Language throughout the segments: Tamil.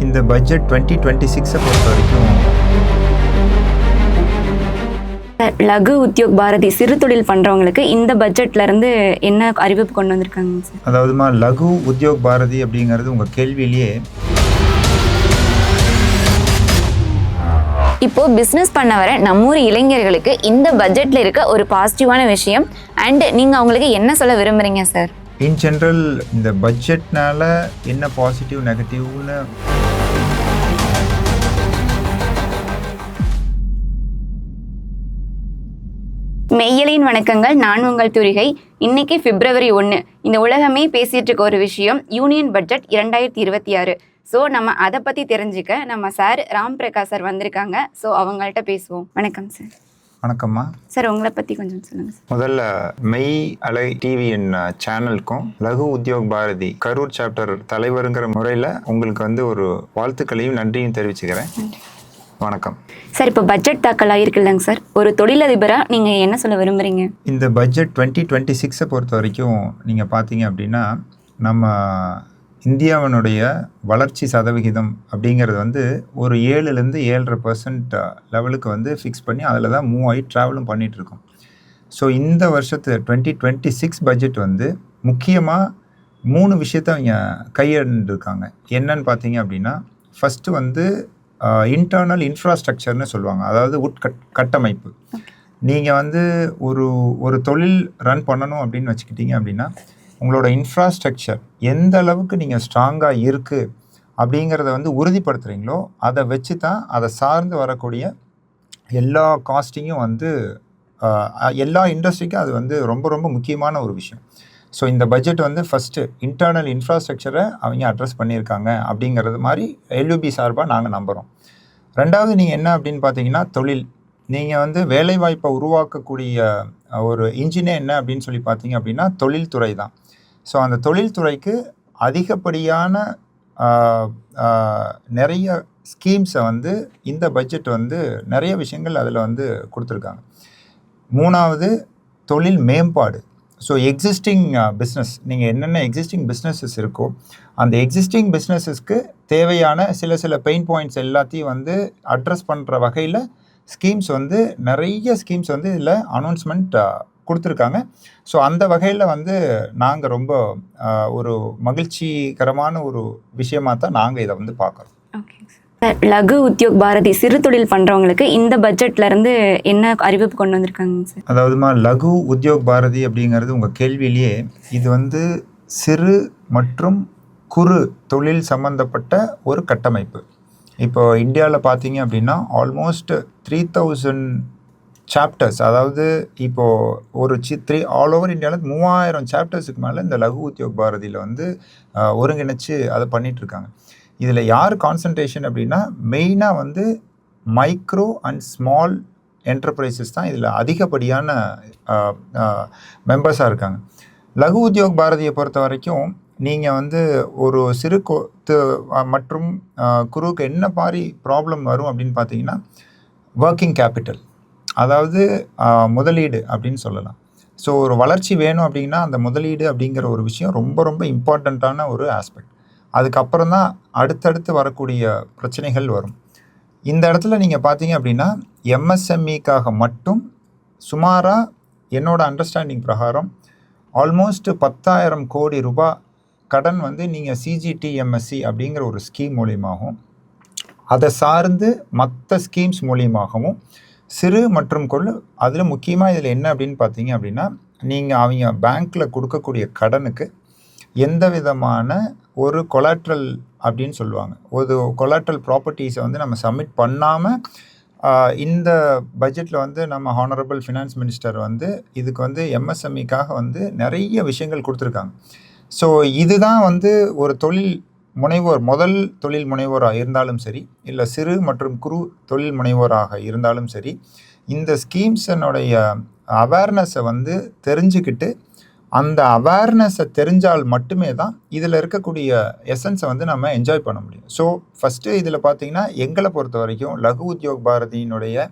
இந்த பட்ஜெட் டுவெண்ட்டி டுவெண்ட்டி சிக்ஸை பொறுத்த வரைக்கும் லகு உத்யோக் பாரதி சிறு தொழில் பண்றவங்களுக்கு இந்த பட்ஜெட்ல இருந்து என்ன அறிவிப்பு கொண்டு வந்திருக்காங்க சார்? அதாவதுமா லகு உத்யோக் பாரதி அப்படிங்கிறது உங்கள் கேள்வியிலேயே இப்போ பிஸ்னஸ் பண்ண வர நம்ம ஊர் இளைஞர்களுக்கு இந்த பட்ஜெட்ல இருக்க ஒரு பாசிட்டிவான விஷயம் அண்ட் நீங்க அவங்களுக்கு என்ன சொல்ல விரும்புறீங்க சார்? இன் ஜென்ரல் இந்த பட்ஜெட்னால என்ன பாசிட்டிவ் நெகட்டிவ்னு மெய்யலின் வணக்கங்கள். நான் உங்கள் துரிகை. இன்னைக்கு பிப்ரவரி ஒன்று இந்த உலகமே பேசிட்டு இருக்க ஒரு விஷயம் யூனியன் பட்ஜெட் இரண்டாயிரத்தி இருபத்தி ஆறு. ஸோ நம்ம அதை பற்றி தெரிஞ்சுக்க நம்ம சார் ராம் பிரகாஷ் சார் வந்திருக்காங்க. ஸோ அவங்கள்ட்ட பேசுவோம். வணக்கம் சார். வணக்கம்மா. சார் உங்களை பற்றி கொஞ்சம் சொல்லுங்கள் முதல்ல மெய் அலை டிவியின் சேனலுக்கும் லகு உத்யோக் பாரதி கரூர் சாப்டர் தலைவருங்கிற முறையில் உங்களுக்கு வந்து ஒரு வாழ்த்துக்களையும் நன்றியும் தெரிவிச்சுக்கிறேன். வணக்கம். சார் இப்போ பட்ஜெட் தாக்கல் ஆகிருக்குல்லங்க சார். ஒரு தொழிலதிபராக நீங்கள் என்ன சொல்ல விரும்புகிறீங்க இந்த பட்ஜெட் டுவெண்ட்டி டுவெண்ட்டி சிக்ஸை பொறுத்த வரைக்கும் நீங்கள் பார்த்தீங்க அப்படின்னா நம்ம இந்தியாவினுடைய வளர்ச்சி சதவிகிதம் அப்படிங்கிறது வந்து ஒரு ஏழுலேருந்து ஏழரை பர்சன்ட் லெவலுக்கு வந்து ஃபிக்ஸ் பண்ணி அதில் தான் மூவ் ஆகி ட்ராவலும் பண்ணிகிட்ருக்கோம் ஸோ இந்த வருஷத்து டுவெண்ட்டி டுவெண்ட்டி சிக்ஸ் பட்ஜெட் வந்து முக்கியமாக மூணு விஷயத்த அவங்க கையெழுந்திருக்காங்க என்னன்னு பார்த்தீங்க அப்படின்னா ஃபஸ்ட்டு வந்து இன்டர்னல் இன்ஃப்ராஸ்ட்ரக்சர்னு சொல்லுவாங்க. அதாவது உட்கட் கட்டமைப்பு. நீங்கள் வந்து ஒரு ஒரு தொழில் ரன் பண்ணணும் அப்படின்னு வச்சுக்கிட்டீங்க அப்படின்னா உங்களோட இன்ஃப்ராஸ்ட்ரக்சர் எந்த அளவுக்கு நீங்கள் ஸ்ட்ராங்காக இருக்குது அப்படிங்கிறத வந்து உறுதிப்படுத்துகிறீங்களோ அதை வச்சு தான் அதை சார்ந்து வரக்கூடிய எல்லா காஸ்டிங்கும் வந்து எல்லா இண்டஸ்ட்ரிக்கும் அது வந்து ரொம்ப ரொம்ப முக்கியமான ஒரு விஷயம். ஸோ இந்த பட்ஜெட் வந்து ஃபஸ்ட்டு இன்டர்னல் இன்ஃப்ராஸ்ட்ரக்சரை அவங்க அட்ரஸ் பண்ணியிருக்காங்க அப்படிங்கிறது மாதிரி எல்யூபி சார்பாக நாங்கள் நம்புகிறோம் ரெண்டாவது நீங்கள் என்ன அப்படின்னு பார்த்தீங்கன்னா தொழில். நீங்கள் வந்து வேலைவாய்ப்பை உருவாக்கக்கூடிய ஒரு இன்ஜினே என்ன அப்படின்னு சொல்லி பார்த்தீங்க அப்படின்னா தொழில்துறை தான். ஸோ அந்த தொழில்துறைக்கு அதிகப்படியான நிறைய ஸ்கீம்ஸை வந்து இந்த பட்ஜெட் வந்து நிறைய விஷயங்கள் அதில் வந்து கொடுத்துருக்காங்க. மூணாவது தொழில் மேம்பாடு. ஸோ எக்ஸிஸ்டிங் பிஸ்னஸ் நீங்கள் என்னென்ன எக்ஸிஸ்டிங் பிஸ்னஸஸ் இருக்கோ அந்த எக்ஸிஸ்டிங் பிஸ்னஸஸ்க்கு தேவையான சில சில பெயின் பாயிண்ட்ஸ் எல்லாத்தையும் வந்து அட்ரஸ் பண்ணுற வகையில் ஸ்கீம்ஸ் வந்து நிறைய ஸ்கீம்ஸ் வந்து இதில் அனௌன்ஸ்மெண்ட் uh, கொடுத்துருக்காங்க. ஸோ அந்த வகையில் வந்து நாங்கள் ரொம்ப uh, ஒரு மகிழ்ச்சிகரமான ஒரு விஷயமாக தான் நாங்கள் இதை வந்து பார்க்குறோம். ஓகே லகு உத்தியோக் பாரதி சிறு தொழில் பண்றவங்களுக்கு இந்த பட்ஜெட்ல இருந்து என்ன அறிவிப்பு கொண்டு வந்திருக்காங்க சார்? அதாவதுமா லகு உத்தியோக் பாரதி அப்படிங்கிறது உங்கள் கேள்வியிலேயே இது வந்து சிறு மற்றும் குறு தொழில் சம்பந்தப்பட்ட ஒரு கட்டமைப்பு. இப்போ இந்தியாவில் பார்த்தீங்க அப்படின்னா ஆல்மோஸ்ட் த்ரீ தௌசண்ட் சாப்டர்ஸ் அதாவது இப்போது ஒரு சி த்ரீ ஆல் ஓவர் இந்தியாவில் மூவாயிரம் சாப்டர்ஸுக்கு மேலே இந்த லகு உத்தியோக் பாரதியில் வந்து ஒருங்கிணைச்சு அதை பண்ணிகிட்ருக்காங்க இருக்காங்க. இதில் யார் கான்சன்ட்ரேஷன் அப்படின்னா மெயினாக வந்து மைக்ரோ அண்ட் ஸ்மால் என்டர்பிரைசஸ் தான் இதில் அதிகப்படியான மெம்பர்ஸாக இருக்காங்க. லகு உத்யோக் பாரதியை பொறுத்த வரைக்கும் நீங்கள் வந்து ஒரு சிறு கொ- மற்றும் குருவுக்கு என்ன மாதிரி ப்ராப்ளம் வரும் அப்படின்னு பார்த்தீங்கன்னா ஒர்க்கிங் கேபிட்டல் அதாவது முதலீடு அப்படின்னு சொல்லலாம். ஸோ ஒரு வளர்ச்சி வேணும் அப்படின்னா அந்த முதலீடு அப்படிங்கிற ஒரு விஷயம் ரொம்ப ரொம்ப இம்பார்ட்டண்ட்டான ஒரு ஆஸ்பெக்ட் அதுக்கப்புறம் தான் அடுத்தடுத்து வரக்கூடிய பிரச்சனைகள் வரும். இந்த இடத்துல நீங்கள் பார்த்தீங்க அப்படின்னா எம்எஸ்எம்இக்காக மட்டும் சுமாராக என்னோட அண்டர்ஸ்டாண்டிங் பிரகாரம் ஆல்மோஸ்ட் பத்தாயிரம் கோடி ரூபாய் கடன் வந்து நீங்கள் சிஜிடிஎம்எஸ்சி அப்படிங்கிற ஒரு ஸ்கீம் மூலியமாகவும் அதை சார்ந்து மற்ற ஸ்கீம்ஸ் மூலியமாகவும் சிறு மற்றும் கொள்ளு அதில் முக்கியமாக இதில் என்ன அப்படின்னு பார்த்தீங்க அப்படின்னா நீங்கள் அவங்க பேங்க்கில் கொடுக்கக்கூடிய கடனுக்கு எந்த விதமான ஒரு கொலாட்ரல் அப்படின்னு சொல்லுவாங்க. ஒரு கொலாட்ரல் ப்ராப்பர்ட்டிஸை வந்து நம்ம சப்மிட் பண்ணாமல் இந்த பட்ஜெட்டில் வந்து நம்ம ஹானரபிள் ஃபினான்ஸ் மினிஸ்டர் வந்து இதுக்கு வந்து எம்எஸ்எம்இக்காக வந்து நிறைய விஷயங்கள் கொடுத்துருக்காங்க. ஸோ இதுதான் வந்து ஒரு தொழில் முனைவோர் முதல் தொழில் முனைவோராக இருந்தாலும் சரி இல்லை சிறு மற்றும் குறு தொழில் முனைவோராக இருந்தாலும் சரி இந்த ஸ்கீம்ஸனுடைய அவேர்னஸை வந்து தெரிஞ்சுக்கிட்டு அந்த அவேர்னஸை தெரிஞ்சால் மட்டுமே தான் இதில் இருக்கக்கூடிய எசன்ஸை வந்து நம்ம என்ஜாய் பண்ண முடியும். ஸோ ஃபஸ்ட்டு இதில் பார்த்தீங்கன்னா எங்களை பொறுத்த வரைக்கும் லகு உத்யோக் பாரதியினுடைய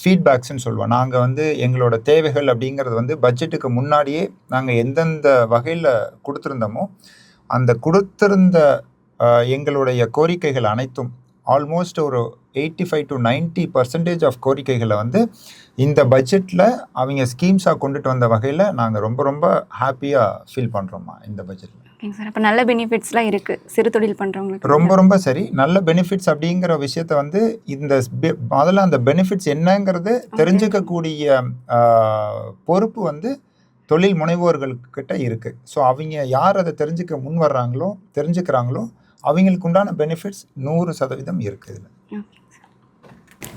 ஃபீட்பேக்ஸ்ன்னு சொல்லுவோம். நாங்கள் வந்து எங்களோட தேவைகள் அப்படிங்கிறது வந்து பட்ஜெட்டுக்கு முன்னாடியே நாங்கள் எந்தெந்த வகையில் கொடுத்துருந்தோமோ அந்த கொடுத்துருந்த எங்களுடைய கோரிக்கைகள் அனைத்தும் ஆல்மோஸ்ட் ஒரு eighty five to ninety percentage of கோரிக்கைகளை வந்து இந்த பட்ஜெட்டில் அவங்க ஸ்கீம்ஸாக கொண்டுட்டு வந்த வகையில் நாங்கள் ரொம்ப ரொம்ப ஹாப்பியாக ஃபீல் பண்ணுறோம்மா இந்த பட்ஜெட்டில் சார் அப்போ நல்ல பெனிஃபிட்ஸ்லாம் இருக்குது சிறு தொழில் பண்ணுறவங்களுக்கு ரொம்ப ரொம்ப சரி. நல்ல பெனிஃபிட்ஸ் அப்படிங்கிற விஷயத்த வந்து இந்த முதல்ல அந்த பெனிஃபிட்ஸ் என்னங்கிறது தெரிஞ்சுக்கக்கூடிய பொறுப்பு வந்து தொழில் முனைவோர்கள்கிட்ட இருக்குது ஸோ அவங்க யார் அதை தெரிஞ்சுக்க முன் வர்றாங்களோ தெரிஞ்சுக்கிறாங்களோ அவங்களுக்கு உண்டான பெனிஃபிட்ஸ் நூறு சதவீதம் இருக்குது இதில்.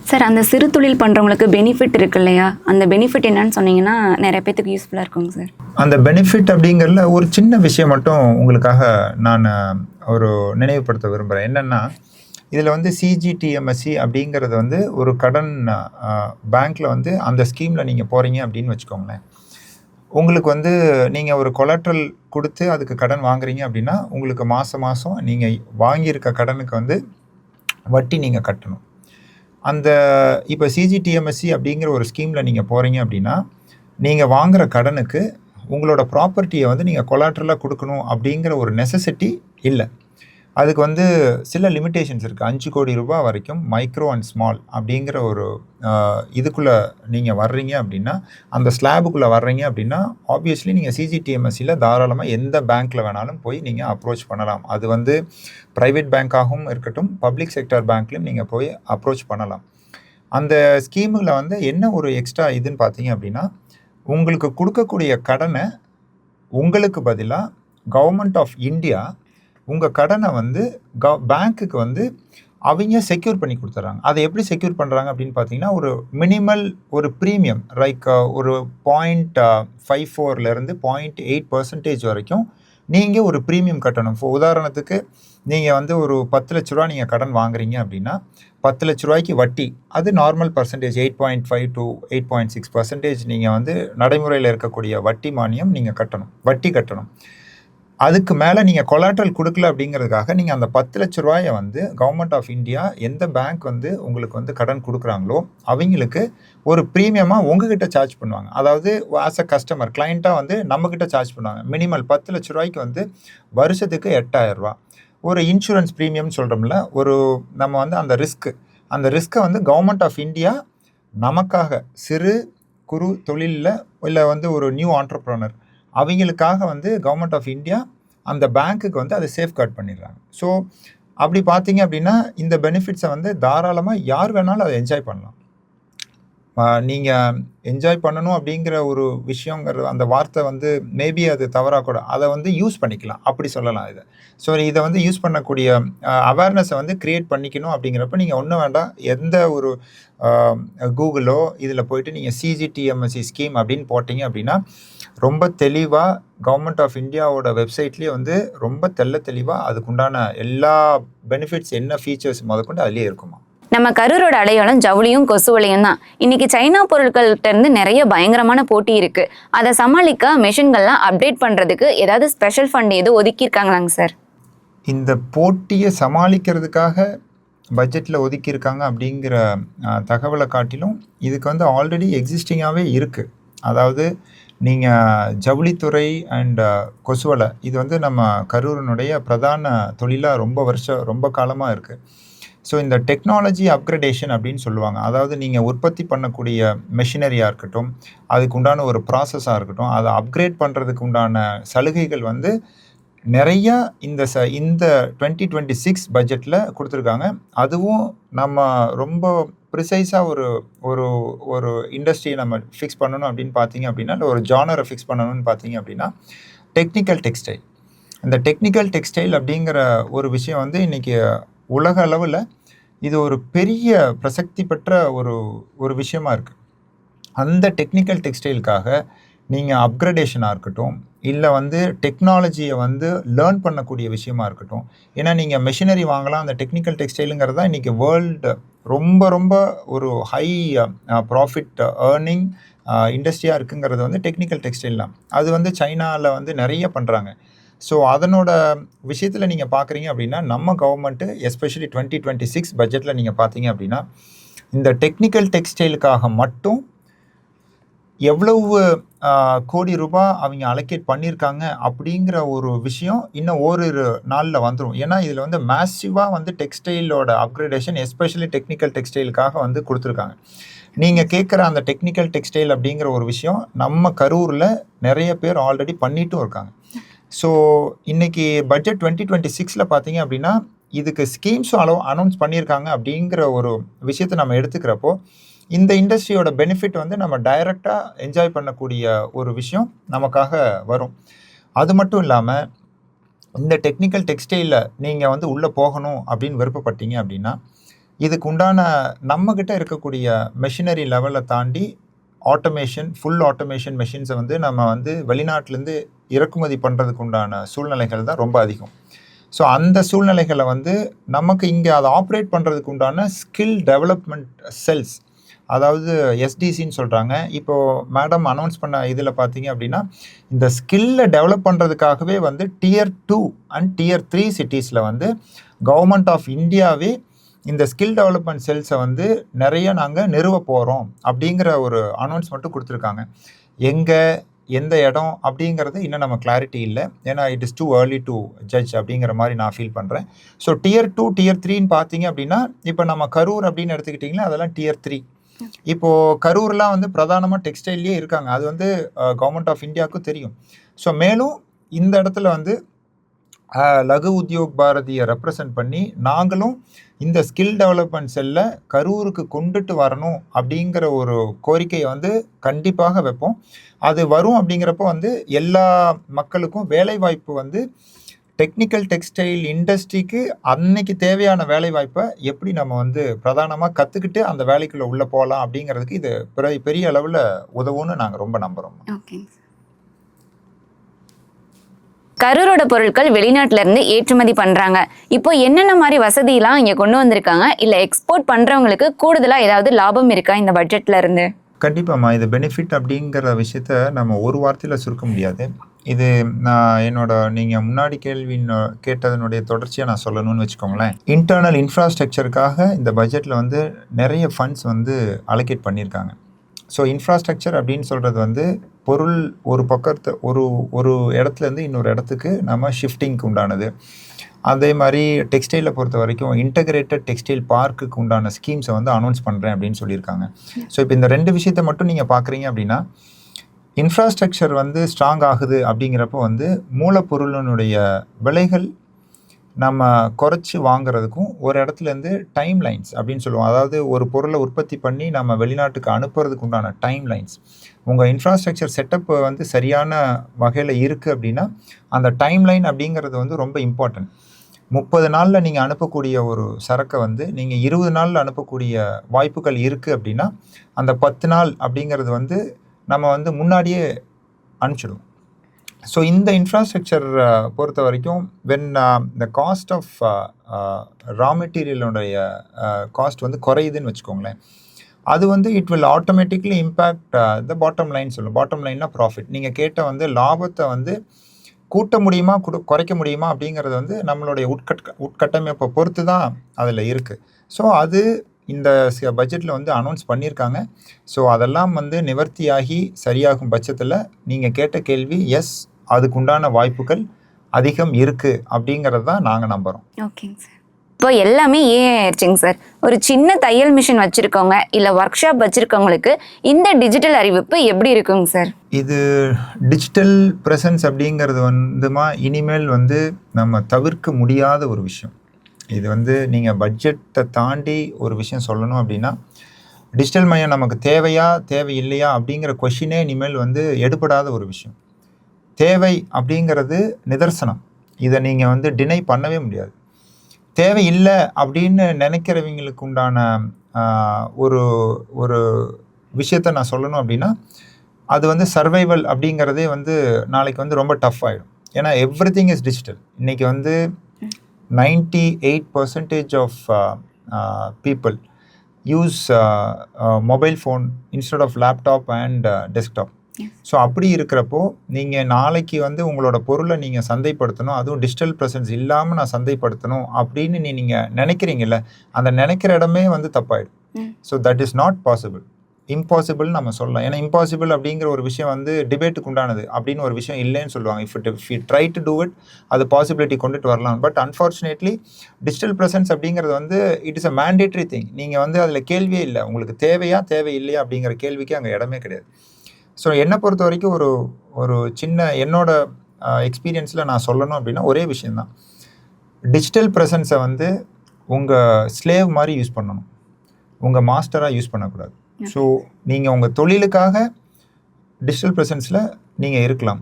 சார் அந்த சிறு தொழில் பண்ணுறவங்களுக்கு பெனிஃபிட் இருக்கு இல்லையா அந்த பெனிஃபிட் என்னன்னு சொன்னீங்கன்னா நிறைய பேத்துக்கு யூஸ்ஃபுல்லாக இருக்குங்க சார். அந்த பெனிஃபிட் அப்படிங்கிறதுல ஒரு சின்ன விஷயம் மட்டும் உங்களுக்காக நான் ஒரு நினைவுபடுத்த விரும்புகிறேன் என்னென்னா இதில் வந்து சிஜிடிஎம்எஸ்சி அப்படிங்கிறது வந்து ஒரு கடன் பேங்க்கில் வந்து அந்த ஸ்கீமில் நீங்கள் போகிறீங்க அப்படின்னு வச்சுக்கோங்களேன். உங்களுக்கு வந்து நீங்கள் ஒரு கொலட்ரல் கொடுத்து அதுக்கு கடன் வாங்குறீங்க அப்படின்னா உங்களுக்கு மாதம் மாதம் நீங்கள் வாங்கியிருக்க கடனுக்கு வந்து வட்டி நீங்கள் கட்டணும். அந்த இப்போ சிஜிடிஎம்எஸ்சி அப்படிங்கிற ஒரு ஸ்கீமில் நீங்கள் போகிறீங்க அப்படின்னா நீங்கள் வாங்குற கடனுக்கு உங்களோட ப்ராப்பர்ட்டியை வந்து நீங்கள் கொலாட்ரலாக கொடுக்கணும் அப்படிங்கிற ஒரு நெசசிட்டி இல்லை. அதுக்கு வந்து சில லிமிட்டேஷன்ஸ் இருக்குது அஞ்சு கோடி ரூபாய் வரைக்கும் மைக்ரோ அண்ட் ஸ்மால் அப்படிங்கிற ஒரு இதுக்குள்ளே நீங்கள் வர்றீங்க அப்படின்னா அந்த ஸ்லாபுக்குள்ளே வர்றீங்க அப்படின்னா ஆப்வியஸ்லி நீங்கள் சிஜிடிஎம்எஸ்சியில் தாராளமாக எந்த பேங்க்கில் வேணாலும் போய் நீங்கள் அப்ரோச் பண்ணலாம். அது வந்து ப்ரைவேட் பேங்க்காகவும் இருக்கட்டும் பப்ளிக் செக்டர் பேங்க்லையும் நீங்கள் போய் அப்ரோச் பண்ணலாம். அந்த ஸ்கீமில் வந்து என்ன ஒரு எக்ஸ்ட்ரா இதுன்னு பார்த்தீங்க அப்படின்னா உங்களுக்கு கொடுக்கக்கூடிய கடனை உங்களுக்கு பதிலாக கவர்மெண்ட் ஆஃப் இந்தியா உங்கள் கடனை வந்து க பேங்க்குக்கு வந்து அவங்க செக்யூர் பண்ணி கொடுத்துட்றாங்க அதை எப்படி செக்யூர் பண்ணுறாங்க அப்படின்னு பார்த்தீங்கன்னா ஒரு மினிமல் ஒரு ப்ரீமியம் லைக் ஒரு பாயிண்ட் ஃபைவ் ஃபோர்லேருந்து பாயிண்ட் எயிட் பர்சன்டேஜ் வரைக்கும் நீங்கள் ஒரு ப்ரீமியம் கட்டணும். இப்போ உதாரணத்துக்கு நீங்கள் வந்து ஒரு பத்து லட்ச ரூபா நீங்கள் கடன் வாங்குறீங்க அப்படின்னா பத்து லட்ச ரூபாய்க்கு வட்டி அது normal percentage eight point five to eight point six percentage நீங்கள் வந்து நடைமுறையில் இருக்கக்கூடிய வட்டி மானியம் நீங்கள் கட்டணும். வட்டி கட்டணும். அதுக்கு மேலே நீங்கள் கொலாட்ரல் கொடுக்கல அப்படிங்கிறதுக்காக நீங்கள் அந்த பத்து லட்ச ரூபாயை வந்து கவர்மெண்ட் ஆஃப் இந்தியா எந்த பேங்க் வந்து உங்களுக்கு வந்து கடன் கொடுக்குறாங்களோ அவங்களுக்கு ஒரு ப்ரீமியமாக உங்ககிட்ட சார்ஜ் பண்ணுவாங்க. அதாவது ஆஸ் அ கஸ்டமர் கிளைண்ட்டாக வந்து நம்மக்கிட்ட சார்ஜ் பண்ணுவாங்க. மினிமல் பத்து லட்ச ரூபாய்க்கு வந்து வருஷத்துக்கு எட்டாயிரரூபா ஒரு இன்சூரன்ஸ் ப்ரீமியம் சொல்கிறோம்ல ஒரு நம்ம வந்து அந்த ரிஸ்க்கு அந்த ரிஸ்க்கை வந்து கவர்மெண்ட் ஆஃப் இந்தியா நமக்காக சிறு குறு தொழிலில் இல்லை வந்து ஒரு நியூ ஆண்டர்ப்ரனர் அவங்களுக்காக வந்து கவர்மெண்ட் ஆஃப் இந்தியா அந்த பேங்க்குக்கு வந்து அதை சேஃப்கார்ட் பண்ணிடுறாங்க. ஸோ அப்படி பார்த்தீங்க அப்படின்னா இந்த பெனிஃபிட்ஸை வந்து தாராளமாக யார் வேணாலும் அதை என்ஜாய் பண்ணலாம். நீங்கள் என்ஜாய் பண்ணணும் அப்படிங்கிற ஒரு விஷயங்கிற அந்த வார்த்தை வந்து மேபி அது தவறாக கூட அதை வந்து யூஸ் பண்ணிக்கலாம். அப்படி சொல்லலாம் இதை. ஸோ இதை வந்து யூஸ் பண்ணக்கூடிய அவேர்னஸை வந்து க்ரியேட் பண்ணிக்கணும் அப்படிங்கிறப்ப நீங்கள் ஒன்றும் வேண்டாம். எந்த ஒரு கூகுளோ இதில் போயிட்டு நீங்கள் சிஜிடிஎம்எஸ்சி ஸ்கீம் அப்படின்னு போட்டிங்க அப்படின்னா ரொம்ப தெளிவாக கவர்மெண்ட் ஆஃப் இந்தியாவோட வெப்சைட்லேயே வந்து ரொம்ப தெள்ள தெளிவாக அதுக்குண்டான எல்லா பெனிஃபிட்ஸ் என்ன ஃபீச்சர்ஸ் முதற்கொண்டு அதுலேயே இருக்குமா? நம்ம கரூரோட அடையாளம் ஜவுளியும் கொசுவலையும் தான். இன்னைக்கு சைனா பொருட்கள்கிட்ட இருந்து நிறைய பயங்கரமான போட்டி இருக்கு. அதை சமாளிக்க மெஷின்கள்லாம் அப்டேட் பண்றதுக்கு ஏதாவது ஸ்பெஷல் ஃபண்ட் எதுவும் ஒதுக்கியிருக்காங்களாங்க சார்? இந்த போட்டியை சமாளிக்கிறதுக்காக பட்ஜெட்டில் ஒதுக்கியிருக்காங்க அப்படிங்கிற தகவலை காட்டிலும் இதுக்கு வந்து ஆல்ரெடி எக்ஸிஸ்டிங்காகவே இருக்குது அதாவது நீங்கள் ஜவுளித்துறை அண்ட் கொசுவலை இது வந்து நம்ம கரூரினுடைய பிரதான தொழிலாக ரொம்ப வருஷம் ரொம்ப காலமாக இருக்குது ஸோ இந்த டெக்னாலஜி அப்கிரடேஷன் அப்படின்னு சொல்லுவாங்க. அதாவது நீங்கள் உற்பத்தி பண்ணக்கூடிய மெஷினரியாக இருக்கட்டும் அதுக்கு உண்டான ஒரு ப்ராசஸாக இருக்கட்டும் அதை அப்கிரேட் பண்ணுறதுக்கு உண்டான சலுகைகள் வந்து நிறையா இந்த ச இந்த டுவெண்ட்டி டுவெண்ட்டி சிக்ஸ் பட்ஜெட்டில் கொடுத்துருக்காங்க. அதுவும் நம்ம ரொம்ப ப்ரிசைஸாக ஒரு ஒரு ஒரு இண்டஸ்ட்ரியை நம்ம ஃபிக்ஸ் பண்ணணும் அப்படின்னு பார்த்தீங்க அப்படின்னா இல்லை ஒரு ஜானரை ஃபிக்ஸ் பண்ணணும்னு பார்த்தீங்க அப்படின்னா டெக்னிக்கல் டெக்ஸ்டைல் இந்த டெக்னிக்கல் டெக்ஸ்டைல் அப்படிங்கிற ஒரு விஷயம் வந்து இன்றைக்கி உலக அளவில் இது ஒரு பெரிய பிரசக்தி பெற்ற ஒரு ஒரு விஷயமா இருக்குது அந்த டெக்னிக்கல் டெக்ஸ்டைலுக்காக நீங்கள் அப்கிரடேஷனாக இருக்கட்டும் இல்லை வந்து டெக்னாலஜியை வந்து லேர்ன் பண்ணக்கூடிய விஷயமா இருக்கட்டும் ஏன்னா நீங்கள் மெஷினரி வாங்கலாம் அந்த டெக்னிக்கல் டெக்ஸ்டைலுங்கிறது தான் இன்றைக்கி வேர்ல்டு ரொம்ப ரொம்ப ஒரு ஹை ப்ராஃபிட் ஏர்னிங் இண்டஸ்ட்ரியாக இருக்குங்கிறது வந்து டெக்னிக்கல் டெக்ஸ்டைல் தான். அது வந்து சைனாவில் வந்து நிறைய பண்ணுறாங்க ஸோ அதனோட விஷயத்தில் நீங்கள் பார்க்குறீங்க அப்படின்னா நம்ம government especially twenty twenty six பட்ஜெட்டில் நீங்கள் பார்த்தீங்க அப்படின்னா இந்த டெக்னிக்கல் டெக்ஸ்டைலுக்காக மட்டும் எவ்வளவு கோடி ரூபாய் அவங்க அலோகேட் பண்ணியிருக்காங்க அப்படிங்கிற ஒரு விஷயம் இன்னும் ஓரிரு நாளில் வந்துடும் ஏன்னா இதில் வந்து மேசிவாக வந்து டெக்ஸ்டைலோட அப்கிரேடேஷன் எஸ்பெஷலி டெக்னிக்கல் டெக்ஸ்டைலுக்காக வந்து கொடுத்துருக்காங்க. நீங்கள் கேட்குற அந்த டெக்னிக்கல் டெக்ஸ்டைல் அப்படிங்கிற ஒரு விஷயம் நம்ம கரூரில் நிறைய பேர் ஆல்ரெடி பண்ணிட்டும் இருக்காங்க. ஸோ இன்னைக்கு பட்ஜெட் டுவெண்ட்டி டுவெண்ட்டி சிக்ஸில் பார்த்தீங்க அப்படின்னா இதுக்கு ஸ்கீம்ஸும் அளவு அனௌன்ஸ் பண்ணியிருக்காங்க அப்படிங்கிற ஒரு விஷயத்தை நம்ம எடுத்துக்கிறப்போ இந்த இண்டஸ்ட்ரியோட பெனிஃபிட் வந்து நம்ம டைரெக்டாக என்ஜாய் பண்ணக்கூடிய ஒரு விஷயம் நமக்காக வரும். அது மட்டும் இல்லாமல் இந்த டெக்னிக்கல் டெக்ஸ்டைலில் நீங்கள் வந்து உள்ளே போகணும் அப்படின்னு விருப்பப்பட்டீங்க அப்படின்னா இதுக்கு உண்டான நம்மக்கிட்ட இருக்கக்கூடிய மெஷினரி லெவலை தாண்டி ஆட்டோமேஷன் ஃபுல் ஆட்டோமேஷன் மெஷின்ஸை வந்து நம்ம வந்து வெளிநாட்டிலேருந்து இறக்குமதி பண்ணுறதுக்கு உண்டான சூழ்நிலைகள் தான் ரொம்ப அதிகம். ஸோ அந்த சூழ்நிலைகளை வந்து நமக்கு இங்கே அதை ஆப்ரேட் பண்ணுறதுக்கு உண்டான ஸ்கில் டெவலப்மெண்ட் செல்ஸ் அதாவது எஸ்டிசின்னு சொல்கிறாங்க இப்போது மேடம் அனௌன்ஸ் பண்ண இதில் பார்த்தீங்க அப்படின்னா இந்த ஸ்கில்லை டெவலப் பண்ணுறதுக்காகவே வந்து tier two and tier three சிட்டிஸில் வந்து கவர்மெண்ட் ஆஃப் இந்தியாவே இந்த ஸ்கில் டெவலப்மெண்ட் செல்ஸை வந்து நிறைய நாங்கள் நிறுவ போகிறோம் அப்படிங்கிற ஒரு அனௌன்ஸ்மெண்ட்டும் கொடுத்துருக்காங்க. எங்கே எந்த இடம் அப்படிங்கிறது இன்னும் நம்ம கிளாரிட்டி இல்லை. ஏன்னா it is too early to judge அப்படிங்கிற மாதிரி நான் ஃபீல் பண்ணுறேன் ஸோ டியர் டூ டியர் த்ரீன்னு பார்த்தீங்க அப்படின்னா இப்போ நம்ம கரூர் அப்படின்னு எடுத்துக்கிட்டிங்கன்னா அதெல்லாம் டியர் த்ரீ இப்போது கரூர்லாம் வந்து பிரதானமாக டெக்ஸ்டைல்லே இருக்காங்க. அது வந்து கவர்மெண்ட் ஆஃப் இந்தியாவுக்கும் தெரியும். ஸோ மேலும் இந்த இடத்துல வந்து லகு உத்தியோக் பாரதியை ரெப்ரசன்ட் பண்ணி நாங்களும் இந்த ஸ்கில் டெவலப்மெண்ட் செல்ல கரூருக்கு கொண்டுட்டு வரணும் அப்படிங்கிற ஒரு கோரிக்கையை வந்து கண்டிப்பாக வைப்போம். அது வரும் அப்படிங்கிறப்போ வந்து எல்லா மக்களுக்கும் வேலைவாய்ப்பு வந்து டெக்னிக்கல் டெக்ஸ்டைல் இண்டஸ்ட்ரிக்கு அன்னைக்கு தேவையான வேலைவாய்ப்பை எப்படி நம்ம வந்து பிரதானமாக கற்றுக்கிட்டு அந்த வேலைக்குள்ளே உள்ளே போகலாம் அப்படிங்கிறதுக்கு இது பெரிய பெரிய அளவில் உதவும்னு நாங்கள் ரொம்ப நம்புகிறோம் ஓகேங்க கரூரோட பொருட்கள் வெளிநாட்டுல இருந்து ஏற்றுமதி பண்றாங்க. இப்போ என்னென்ன மாதிரி வசதியெல்லாம் இங்க கொண்டு வந்திருக்காங்க? இல்ல எக்ஸ்போர்ட் பண்றவங்களுக்கு கூடுதலா ஏதாவது லாபம் இருக்கா இந்த பட்ஜெட்ல இருந்து? கண்டிப்பாம்மா இது பெனிஃபிட் அப்படிங்கிற விஷயத்த நம்ம ஒரு வார்த்தையில் சுருக்க முடியாது. இது நான் என்னோட நீங்கள் முன்னாடி கேள்வி கேட்டதனுடைய தொடர்ச்சியாக நான் சொல்லணும்னு வச்சுக்கோங்களேன். இன்டர்னல் இன்ஃப்ராஸ்ட்ரக்சருக்காக இந்த பட்ஜெட்டில் வந்து நிறைய ஃபண்ட்ஸ் வந்து அலோகேட் பண்ணியிருக்காங்க. ஸோ இன்ஃப்ராஸ்ட்ரக்சர் அப்படின்னு சொல்கிறது வந்து பொருள் ஒரு பக்கத்து ஒரு ஒரு இடத்துலேருந்து இன்னொரு இடத்துக்கு நம்ம ஷிஃப்டிங்க்கு உண்டானது. அதே மாதிரி டெக்ஸ்டைலை பொறுத்த வரைக்கும் இன்டகிரேட்டட் டெக்ஸ்டைல் பார்க்குக்கு உண்டான ஸ்கீம்ஸை வந்து அனௌன்ஸ் பண்ணுறேன் அப்படின்னு சொல்லியிருக்காங்க. ஸோ இப்போ இந்த ரெண்டு விஷயத்தை மட்டும் நீங்கள் பார்க்குறீங்க அப்படின்னா இன்ஃப்ராஸ்ட்ரக்சர் வந்து ஸ்ட்ராங் ஆகுது அப்படிங்கிறப்போ வந்து மூலப்பொருளினுடைய விலைகள் நம்ம குறைச்சி வாங்குறதுக்கும் ஒரு இடத்துலேருந்து டைம் லைன்ஸ் அப்படின்னு சொல்லுவோம். அதாவது ஒரு பொருளை உற்பத்தி பண்ணி நம்ம வெளிநாட்டுக்கு அனுப்புறதுக்கு உண்டான டைம் லைன்ஸ் உங்கள் இன்ஃப்ராஸ்ட்ரக்சர் செட்டப் வந்து சரியான வகையில் இருக்குது அப்படின்னா அந்த டைம் லைன் அப்படிங்கிறது வந்து ரொம்ப இம்பார்ட்டன்ட் முப்பது நாளில் நீங்கள் அனுப்பக்கூடிய ஒரு சரக்கை வந்து நீங்கள் இருபது நாளில் அனுப்பக்கூடிய வாய்ப்புகள் இருக்குது அப்படின்னா அந்த பத்து நாள் அப்படிங்கிறது வந்து நம்ம வந்து முன்னாடியே அனுப்பிச்சிடுவோம். ஸோ இந்த இன்ஃப்ராஸ்ட்ரக்சர் பொறுத்த வரைக்கும் when the cost of raw மெட்டீரியலுடைய cost வந்து குறையுதுன்னு வச்சுக்கோங்களேன். அது வந்து it will automatically impact the bottom line சொல்லும். பாட்டம் லைன்னா ப்ராஃபிட் நீங்கள் கேட்ட வந்து லாபத்தை வந்து கூட்ட முடியுமா குடு குறைக்க முடியுமா அப்படிங்கிறது வந்து நம்மளுடைய உட்கட் உட்கட்டமைப்பை பொறுத்து தான் அதில் இருக்குது ஸோ அது இந்த பட்ஜெட்டில் வந்து அனௌன்ஸ் பண்ணியிருக்காங்க ஸோ அதெல்லாம் வந்து நிவர்த்தியாகி சரியாகும் பட்சத்தில் நீங்கள் கேட்ட கேள்வி எஸ் அதுக்குண்டான வாய்ப்புகள் அதிகம் இருக்குது அப்படிங்கிறது தான் நாங்கள் நம்புகிறோம் ஓகேங்க சார் இப்போ எல்லாமே ஏ ஆயிடுச்சுங்க சார் ஒரு சின்ன தையல் மிஷின் வச்சிருக்கவங்க இல்ல ஒர்க் ஷாப் வச்சிருக்கவங்களுக்கு இந்த டிஜிட்டல் அறிவிப்பு எப்படி இருக்குங்க சார் இது டிஜிட்டல் ப்ரெசன்ஸ் அப்படிங்கிறது வந்துமா இனிமேல் வந்து நம்ம தவிர்க்க முடியாத ஒரு விஷயம். இது வந்து நீங்கள் பட்ஜெட்டை தாண்டி ஒரு விஷயம் சொல்லணும் அப்படின்னா டிஜிட்டல் மையம் நமக்கு தேவையா தேவையில்லையா அப்படிங்கிற கொஷினே இனிமேல் வந்து எடுபடாத ஒரு விஷயம். தேவை அப்படிங்கிறது நிதர்சனம். இதை நீங்கள் வந்து டினை பண்ணவே முடியாது. தேவை இல்லை அப்படின்னு நினைக்கிறவங்களுக்கு உண்டான ஒரு ஒரு விஷயத்த நான் சொல்லணும் அப்படின்னா அது வந்து சர்வைவல் அப்படிங்கிறதே வந்து நாளைக்கு வந்து ரொம்ப டஃப் ஆகிடும் ஏன்னா எவ்ரி திங் இஸ் டிஜிட்டல் இன்றைக்கி வந்து ninety eight percentage of people use mobile phone instead of laptop and desktop so அப்படி இருக்கிறப்போ நீங்கள் நாளைக்கு வந்து உங்களோட பொருளை நீங்கள் சந்தைப்படுத்தணும். அதுவும் டிஜிட்டல் ப்ரெசன்ஸ் இல்லாமல் நான் சந்தைப்படுத்தணும் அப்படின்னு நீ நீங்கள் நினைக்கிறீங்கல்ல அந்த நினைக்கிற இடமே வந்து தப்பாயிடும். So that is not possible impossible நம்ம சொல்லலாம். ஏன்னா இம்பாசிபிள் அப்படிங்கிற ஒரு விஷயம் வந்து டிபேட்டுக்கு உண்டானது அப்படின்னு ஒரு விஷயம் இல்லைன்னு சொல்லுவாங்க. If it if you try to do it அது பாசிபிலிட்டி கொண்டுட்டு வரலாம். பட் அன்ஃபார்ச்சுனேட்லி டிஜிட்டல் ப்ரெசன்ஸ் அப்படிங்கிறது வந்து it is a mandatory thing நீங்கள் வந்து அதில் கேள்வியே இல்லை. உங்களுக்கு தேவையா தேவை இல்லையா அப்படிங்கிற கேள்விக்கு அங்கே இடமே கிடையாது. ஸோ என்னை பொறுத்த வரைக்கும் ஒரு ஒரு சின்ன என்னோட எக்ஸ்பீரியன்ஸில் நான் சொல்லணும் அப்படின்னா ஒரே விஷயந்தான் டிஜிட்டல் ப்ரெசன்ஸை வந்து உங்கள் ஸ்லேவ் மாதிரி யூஸ் பண்ணணும். உங்கள் மாஸ்டராக யூஸ் பண்ணக்கூடாது. ஸோ நீங்கள் உங்கள் தொழிலுக்காக டிஜிட்டல் ப்ரெசன்ஸில் நீங்கள் இருக்கலாம்.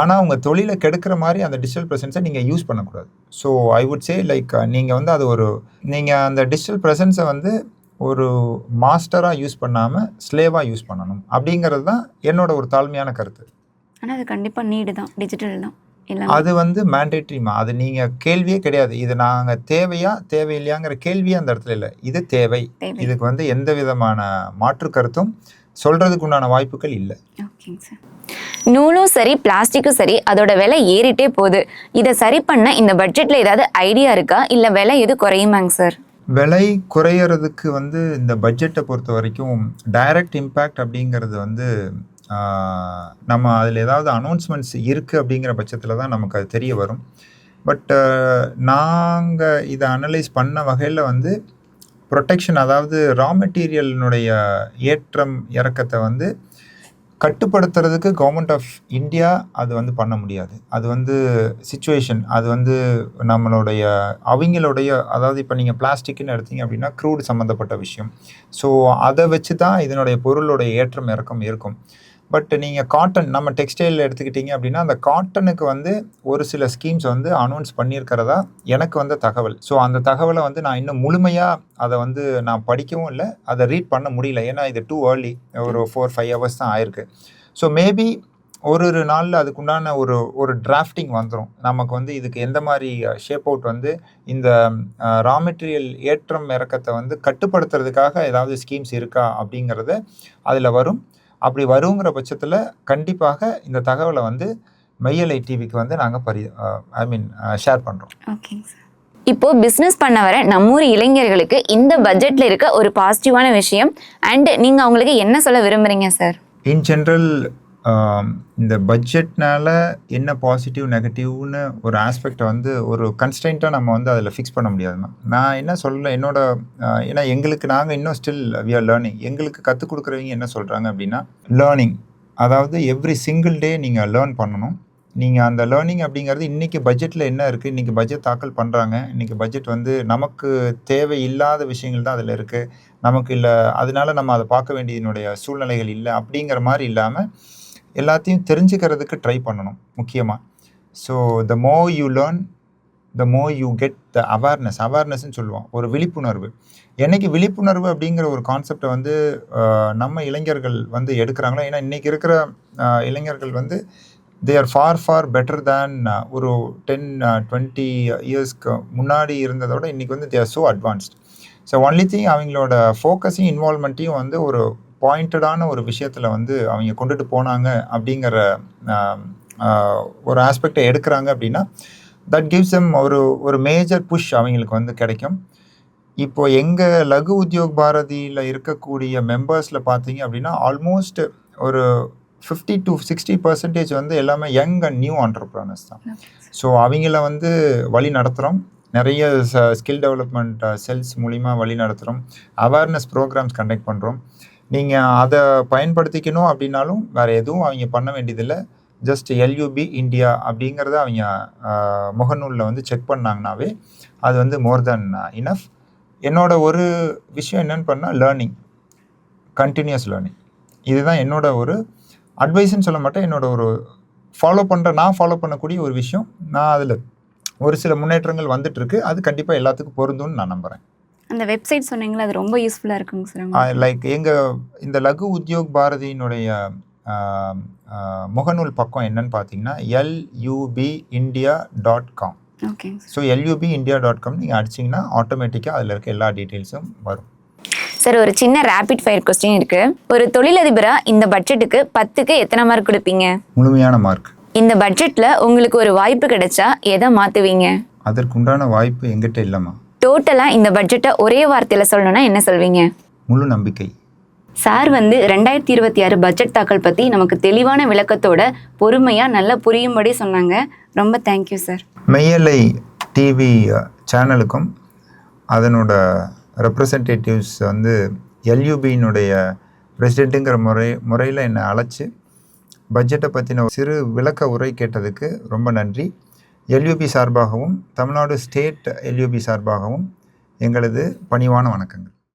ஆனால் உங்கள் தொழிலை கெடுக்கிற மாதிரி அந்த டிஜிட்டல் ப்ரெசன்ஸை நீங்கள் யூஸ் பண்ணக்கூடாது. So I would say like நீங்கள் வந்து அது ஒரு நீங்கள் அந்த டிஜிட்டல் ப்ரெசன்ஸை வந்து ஒரு மாஸ்டராக யூஸ் பண்ணாமல் ஸ்லேவாக யூஸ் பண்ணணும். அப்படிங்கிறது தான் என்னோட ஒரு தாழ்மையான கருத்து. ஆனால் அது கண்டிப்பாக நீடு தான். டிஜிட்டல் தான். அது வந்து மேண்டேட்ரிமா அது நீங்கள் கேள்வியே கிடையாது. இது நாங்கள் தேவையா தேவையில்லையாங்கிற கேள்வியே அந்த இடத்துல இல்லை. இது தேவை. இதுக்கு வந்து எந்த விதமான மாற்று கருத்தும் சொல்றதுக்கு உண்டான வாய்ப்புகள் இல்லை. ஓகேங்க சார் நூலும் சரி பிளாஸ்டிக்கும் சரி அதோட விலை ஏறிட்டே போகுது. இதை சரி பண்ண இந்த பட்ஜெட்ல ஏதாவது ஐடியா இருக்கா? இல்லை விலை எது குறையுமாங்க சார் விலை குறையிறதுக்கு வந்து இந்த பட்ஜெட்டை பொறுத்த வரைக்கும் டைரக்ட் இம்பேக்ட் அப்படிங்கிறது வந்து நம்ம அதில் ஏதாவது அனௌன்ஸ்மெண்ட்ஸ் இருக்குது அப்படிங்கிற பட்சத்தில் தான் நமக்கு அது தெரிய வரும். பட் நாங்கள் இதை அனலைஸ் பண்ண வகையில் வந்து ப்ரொடெக்ஷன் அதாவது ரா மெட்டீரியலினுடைய ஏற்றம் இறக்கத்தை வந்து கட்டுப்படுத்துறதுக்கு கவர்மெண்ட் ஆஃப் இந்தியா அது வந்து பண்ண முடியாது. அது வந்து சுச்சுவேஷன் அது வந்து நம்மளுடைய அவங்களுடைய அதாவது இப்போ நீங்கள் பிளாஸ்டிக்னு எடுத்தீங்க அப்படின்னா க்ரூட் சம்மந்தப்பட்ட விஷயம். ஸோ அதை வச்சு தான் இதனுடைய பொருளுடைய ஏற்றம் இறக்கம் இருக்கும். பட் நீங்கள் காட்டன் நம்ம டெக்ஸ்டைல் எடுத்துக்கிட்டீங்க அப்படின்னா அந்த காட்டனுக்கு வந்து ஒரு சில ஸ்கீம்ஸ் வந்து அனௌன்ஸ் பண்ணியிருக்கிறதா எனக்கு வந்த தகவல். ஸோ அந்த தகவலை வந்து நான் இன்னும் முழுமையாக அதை வந்து நான் படிக்கவும் இல்லை அதை ரீட் பண்ண முடியல. ஏன்னா இது டூ ஏர்லி ஒரு ஃபோர் ஃபைவ் ஹவர்ஸ் தான் ஆயிருக்கு. ஸோ மேபி ஒரு ஒரு நாளில் அதுக்குண்டான ஒரு ஒரு டிராஃப்டிங் வந்துடும் நமக்கு வந்து இதுக்கு எந்த மாதிரி ஷேப் அவுட் வந்து இந்த ரா மெட்டீரியல் ஏற்றம் இறக்கத்தை வந்து கட்டுப்படுத்துறதுக்காக ஏதாவது ஸ்கீம்ஸ் இருக்கா அப்படிங்கிறது அதில் வரும். அப்படி வருங்கிற பட்சத்தில் கண்டிப்பாக இந்த தகவலை வந்து மெய்யலை டிவிக்கு வந்து நாங்கள் பரி ஐ மீன் ஷேர் பண்ணுறோம் ஓகேங்க சார். இப்போ பிஸ்னஸ் பண்ண வர நம்ம ஊர் இளைஞர்களுக்கு இந்த பட்ஜெட்ல இருக்க ஒரு பாசிட்டிவான விஷயம் அண்ட் நீங்க அவங்களுக்கு என்ன சொல்ல விரும்புறீங்க சார்? இன் ஜென்ரல் இந்த பட்ஜெட்னால என்ன பாசிட்டிவ் நெகட்டிவ்னு ஒரு ஆஸ்பெக்டை வந்து ஒரு கன்ஸ்டன்ட்டாக நம்ம வந்து அதில் ஃபிக்ஸ் பண்ண முடியாது நான் என்ன சொல்ல என்னோட ஏன்னா எங்களுக்கு நாங்கள் இன்னும் ஸ்டில் வி ஆர் லேர்னிங் எங்களுக்கு கற்றுக் கொடுக்குறவங்க என்ன சொல்கிறாங்க அப்படின்னா லேர்னிங் அதாவது எவ்ரி சிங்கிள் டே நீங்கள் லேர்ன் பண்ணணும். நீங்கள் அந்த லேர்னிங் அப்படிங்கிறது இன்றைக்கி பட்ஜெட்டில் என்ன இருக்குது இன்றைக்கி பட்ஜெட் தாக்கல் பண்ணுறாங்க இன்றைக்கி பட்ஜெட் வந்து நமக்கு தேவை இல்லாத விஷயங்கள் தான் அதில் இருக்குது நமக்கு இல்லை அதனால நம்ம அதை பார்க்க வேண்டியதனுடைய சூழ்நிலைகள் இல்லை அப்படிங்கிற மாதிரி இல்லாமல் எல்லாத்தையும் தெரிஞ்சுக்கிறதுக்கு ட்ரை பண்ணணும் முக்கியமாக ஸோ த மோ you learn the more you get the awareness அவேர்னஸ்ன்னு சொல்லுவோம் ஒரு விழிப்புணர்வு. என்னைக்கு விழிப்புணர்வு அப்படிங்கிற ஒரு கான்செப்டை வந்து நம்ம இளைஞர்கள் வந்து எடுக்கிறாங்களோ ஏன்னா இன்றைக்கி இருக்கிற இளைஞர்கள் வந்து they are far far better than ஒரு டென் டுவெண்ட்டி இயர்ஸ்க்கு முன்னாடி இருந்ததோட இன்றைக்கி வந்து they are so advanced so only thing அவங்களோட ஃபோக்கஸையும் இன்வால்மெண்ட்டையும் வந்து ஒரு பாயிண்டடான ஒரு விஷயத்தில் வந்து அவங்க கொண்டுட்டு போனாங்க அப்படிங்கிற ஒரு ஆஸ்பெக்டை எடுக்கிறாங்க அப்படின்னா தட் கிவ்ஸ் எம் ஒரு ஒரு மேஜர் புஷ் அவங்களுக்கு வந்து கிடைக்கும். இப்போ எங்கள் லகு உத்யோக் பாரதியில் இருக்கக்கூடிய மெம்பர்ஸில் பார்த்தீங்க அப்படின்னா ஆல்மோஸ்ட் ஒரு ஃபிஃப்டி டு சிக்ஸ்டி பர்சன்டேஜ் வந்து எல்லாமே யங் அண்ட் நியூ ஆண்டர்ப்ரனர்ஸ் தான். ஸோ அவங்கள வந்து வழி நடத்துகிறோம் நிறைய ஸ்கில் டெவலப்மெண்ட் செல்ஸ் மூலிமா வழி நடத்துகிறோம் அவேர்னஸ் ப்ரோக்ராம்ஸ் கண்டக்ட் பண்ணுறோம் நீங்கள் அதை பயன்படுத்திக்கணும் அப்படின்னாலும் வேறு எதுவும் அவங்க பண்ண வேண்டியதில்லை. ஜஸ்ட் எல்யூபி இந்தியா அப்படிங்கிறத அவங்க முகநூலில் வந்து செக் பண்ணாங்கனாவே அது வந்து மோர் தென் இனஃப் என்னோட ஒரு விஷயம் என்னென்னு பண்ணால் லேர்னிங் கண்டினியூஸ் லேர்னிங் இதுதான் என்னோட ஒரு அட்வைஸ்ன்னு சொல்ல மாட்டேன். என்னோட ஒரு ஃபாலோ பண்ணுற நான் ஃபாலோ பண்ணக்கூடிய ஒரு விஷயம். நான் அதில் ஒரு சில முன்னேற்றங்கள் வந்துட்டுருக்கு. அது கண்டிப்பாக எல்லாத்துக்கும் பொருந்தும்னு நான் நம்புகிறேன் அந்த வெப்சைட் சொன்னீங்களா அது ரொம்ப யூஸ்ஃபுல்லாக இருக்குங்க சார் லைக் எங்கள் இந்த லகு உத்யோக் பாரதியினுடைய முகநூல் பக்கம் என்னன்னு பார்த்தீங்கன்னா LUP India dot com sir so LUP India dot com நீங்கள் அடிச்சிங்கன்னா ஆட்டோமேட்டிக்காக அதில் இருக்க எல்லா டீட்டெயில்ஸும் வரும். சார் ஒரு சின்ன ரேபிட் ஃபயர் கொஸ்டின் இருக்கு. ஒரு தொழிலதிபரா இந்த பட்ஜெட்டுக்கு பத்துக்கு எத்தனை மார்க் கொடுப்பீங்க? முழுமையான மார்க் இந்த பட்ஜெட்ல உங்களுக்கு ஒரு வாய்ப்பு கிடைச்சா எதை மாத்துவீங்க? அதற்குண்டான வாய்ப்பு எங்கிட்ட இல்லைம்மா. டோட்டலா இந்த பட்ஜெட்டை ஒரே வார்த்தையில சொல்லணும்னா என்ன சொல்வீங்க? முழு நம்பிக்கை. சார் வந்து ரெண்டாயிரத்தி இருபத்தி ஆறு பட்ஜெட் தாக்கல் பற்றி நமக்கு தெளிவான விளக்கத்தோட பொறுமையாக நல்லா புரியும்படி சொன்னாங்க. ரொம்ப தேங்க்யூ சார் மெய்யலை டிவி சேனலுக்கும் அதனோட ரெப்ரசன்டேட்டிவ்ஸ் வந்து எல்யூபியினுடைய பிரசிடெண்ட்டுங்கிற முறை முறையில் என்னை அழைச்சி பட்ஜெட்டை பற்றின சிறு விளக்க உரை கேட்டதுக்கு ரொம்ப நன்றி. எல்யூபி சார்பாகவும் தமிழ்நாடு ஸ்டேட் எல்யூபி சார்பாகவும் எங்களது பணிவான வணக்கங்கள்.